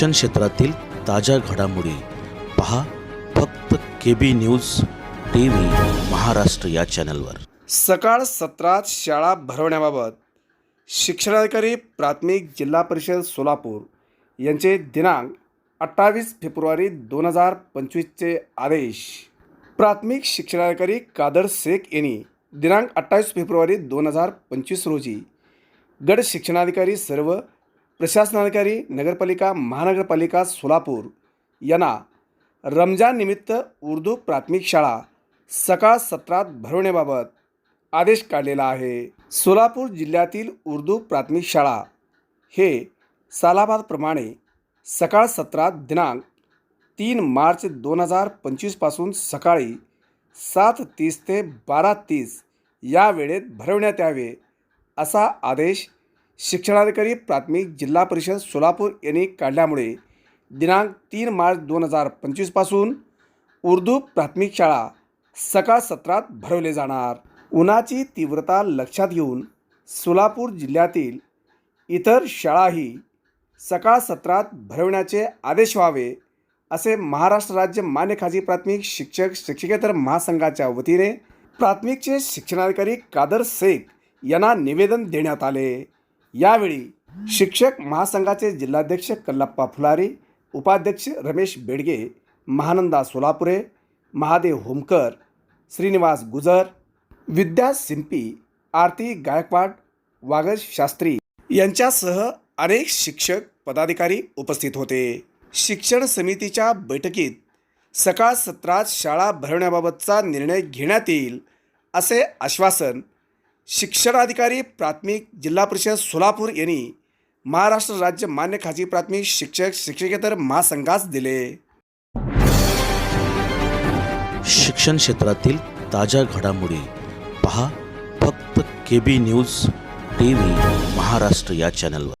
शिक्षण क्षेत्रातील ताज्या घडामोडी पहा फक्त K B news T V Maharashtra या चॅनलवर. सकाळ सत्रात शाळा भरवण्याबाबत शिक्षणाधिकारी प्राथमिक जिल्हा परिषद सोलापूर यांचे दिनांक अठ्ठावीस फेब्रुवारी दोन हजार पंचवीसचे आदेश. प्राथमिक शिक्षणाधिकारी कादर शेख यांनी दिनांक अठ्ठावीस फेब्रुवारी दोन हजार पंचवीस रोजी गड शिक्षणाधिकारी सर्व प्रशासनाधिकारी नगरपालिका महानगरपालिका सोलापूर यांना रमजाननिमित्त उर्दू प्राथमिक शाळा सकाळ सत्रात भरवण्याबाबत आदेश काढलेला आहे. सोलापूर जिल्ह्यातील उर्दू प्राथमिक शाळा हे सालाबादप्रमाणे सकाळ सत्रात दिनांक तीन मार्च दोन हजार पंचवीसपासून सकाळी सात तीस ते बारा तीस या वेळेत भरवण्यात यावे असा आदेश शिक्षणाधिकारी प्राथमिक जिल्हा परिषद सोलापूर यांनी काढल्यामुळे दिनांक तीन मार्च दोन हजार पंचवीसपासून उर्दू प्राथमिक शाळा सकाळ सत्रात भरवले जाणार. उन्हाची तीव्रता लक्षात घेऊन सोलापूर जिल्ह्यातील इतर शाळाही सकाळ सत्रात भरवण्याचे आदेश व्हावे असे महाराष्ट्र राज्य मान्य खाजगी प्राथमिक शिक्षक शिक्षकेतर महासंघाच्या वतीने प्राथमिकचे शिक्षणाधिकारी कादर शेख यांना निवेदन देण्यात आले. यावेळी शिक्षक महासंघाचे जिल्हाध्यक्ष कल्लप्पा फुलारी उपाध्यक्ष रमेश बेडगे महानंदा सोलापुरे महादेव होमकर श्रीनिवास गुजर विद्या सिंपी आरती गायकवाड वागज शास्त्री यांच्यासह अनेक शिक्षक पदाधिकारी उपस्थित होते. शिक्षण समितीच्या बैठकीत सकाळ सत्रात शाळा भरवण्याबाबतचा निर्णय घेण्यात येईल असे आश्वासन शिक्षणाधिकारी प्राथमिक जिल्हा परिषद सोलापूर यांनी महाराष्ट्र राज्य मान्य खाजगी प्राथमिक शिक्षक शिक्षकेतर महासंघास दिले. शिक्षण क्षेत्रातील ताज्या घडामोडी पहा फक्त K B news T V Maharashtra या चॅनलवर